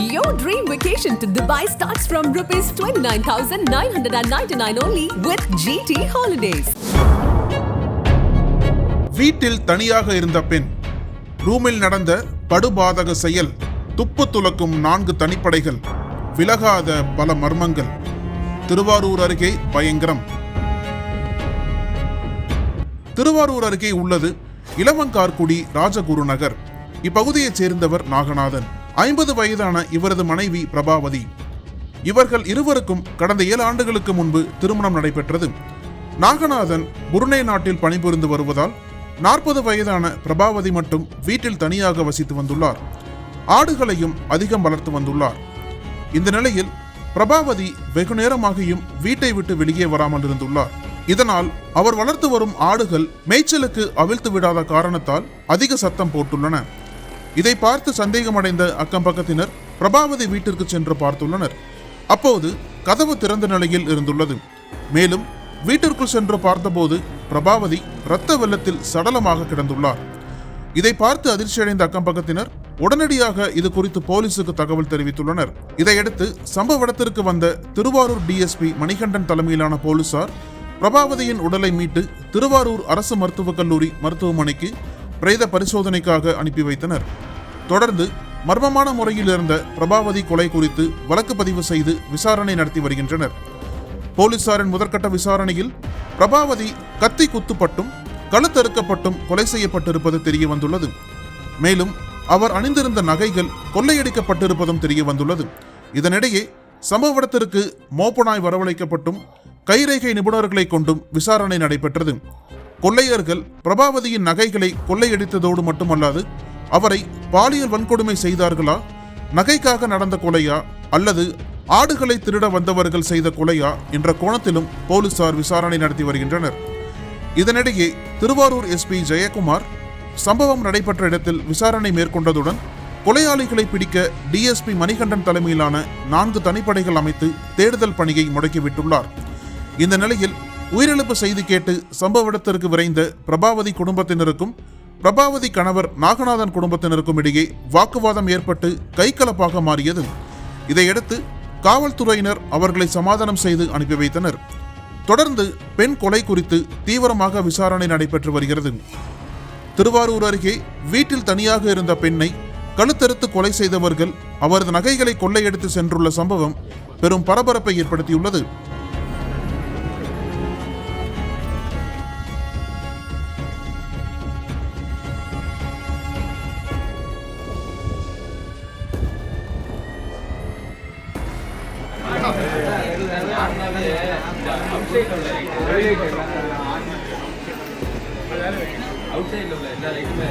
Your dream vacation to Dubai starts from rupees 29,999 only with GT Holidays. வீட்டில் தனியாக இருந்த பெண் ரூமில் நடந்த படுபாதக செயல் துப்பு துலக்கும் நான்கு தனிப்படைகள் விலகாத பல மர்மங்கள். திருவாரூர் அருகே பயங்கரம். திருவாரூர் அருகே உள்ளது இளவங்கார்குடி ராஜகுரு நகர் இப்பகுதியைச் சேர்ந்தவர் நாகநாதன். ஐம்பது வயதான இவரது மனைவி பிரபாவதி. இவர்கள் இருவருக்கும் கடந்த ஏழு ஆண்டுகளுக்கு முன்பு திருமணம் நடைபெற்றது. நாகநாதன் புருனே நாட்டில் பணிபுரிந்து வருவதால் நாற்பது வயதான பிரபாவதி மட்டும் வீட்டில் தனியாக வசித்து வந்துள்ளார். ஆடுகளையும் அதிகம் வளர்த்து வந்துள்ளார். இந்த நிலையில் பிரபாவதி வெகு நேரமாகியும் வீட்டை விட்டு வெளியே வராமல் இருந்துள்ளார். இதனால் அவர் வளர்த்து வரும் ஆடுகள் மேய்ச்சலுக்கு அவிழ்த்து விடாத காரணத்தால் அதிக சத்தம் போட்டுள்ளன. இதை பார்த்து சந்தேகமடைந்த அக்கம் பக்கத்தினர் பிரபாவதி வீட்டிற்கு சென்று பார்த்துள்ளனர். அப்போது கதவு திறந்த நிலையில் இருந்துள்ளது. மேலும் வீட்டிற்குள் சென்று பார்த்தபோது பிரபாவதி இரத்த வெள்ளத்தில் சடலமாக கிடந்துள்ளார். இதை பார்த்து அதிர்ச்சியடைந்த அக்கம் பக்கத்தினர் உடனடியாக இது குறித்து போலீசுக்கு தகவல் தெரிவித்துள்ளனர். இதையடுத்து சம்பவ இடத்திற்கு வந்த திருவாரூர் டிஎஸ்பி மணிகண்டன் தலைமையிலான போலீசார் பிரபாவதியின் உடலை மீட்டு திருவாரூர் அரசு மருத்துவக் கல்லூரி மருத்துவமனைக்கு பிரேத பரிசோதனைக்காக அனுப்பி வைத்தனர். தொடர்ந்து மர்மமான முறையில் இருந்த பிரபாவதி கொலை குறித்து வழக்கு பதிவு செய்து விசாரணை நடத்தி வருகின்றனர். போலீசாரின் முதற்கட்ட விசாரணையில் பிரபாவதி கத்தி குத்துப்பட்டும் கழுத்தறுக்கப்பட்டும் கொலை செய்யப்பட்டிருப்பது தெரிய வந்துள்ளது மேலும் அவர் அணிந்திருந்த நகைகள் கொள்ளையடிக்கப்பட்டிருப்பதும் தெரிய வந்துள்ளது இதனிடையே சம்பவ இடத்திற்கு மோப்பனாய் வரவழைக்கப்பட்டும் கைரேகை நிபுணர்களை கொண்டும் விசாரணை நடைபெற்றது. கொள்ளையர்கள் பிரபாவதியின் நகைகளை கொள்ளையடித்ததோடு மட்டுமல்லாது அவரை பாலியல் வன்கொடுமை செய்தார்களா? நகைக்காக நடந்த கொலையா? அல்லது ஆடுகளை திருட வந்தவர்கள் செய்த கொலையா? என்ற கோணத்திலும் போலீசார் விசாரணை நடத்தி வருகின்றனர். இதனிடையே திருவாரூர் எஸ்பி ஜெயக்குமார் சம்பவம் நடைபெற்ற இடத்தில் விசாரணை மேற்கொண்டதுடன் கொலையாளிகளை பிடிக்க டிஎஸ்பி மணிகண்டன் தலைமையிலான நான்கு தனிப்படைகள் அமைத்து தேடுதல் பணியை முடக்கிவிட்டுள்ளார். இந்த நிலையில் உயிரிழப்பு செய்தி கேட்டு சம்பவ இடத்திற்கு விரைந்த பிரபாவதி குடும்பத்தினருக்கும் பிரபாவதி கணவர் நாகநாதன் குடும்பத்தினருக்கும் இடையே வாக்குவாதம் ஏற்பட்டு கைகலப்பாக மாறியது. இதையடுத்து காவல்துறையினர் அவர்களை சமாதானம் செய்து அனுப்பி வைத்தனர். தொடர்ந்து பெண் கொலை குறித்து தீவிரமாக விசாரணை நடைபெற்று வருகிறது. திருவாரூர் அருகே வீட்டில் தனியாக இருந்த பெண்ணை கழுத்தறுத்து கொலை செய்தவர்கள் அவரது நகைகளை கொள்ளையடித்து சென்றுள்ள சம்பவம் பெரும் பரபரப்பை ஏற்படுத்தியுள்ளது. அவுட்சைடில் உள்ள எல்லா லைட்டுமே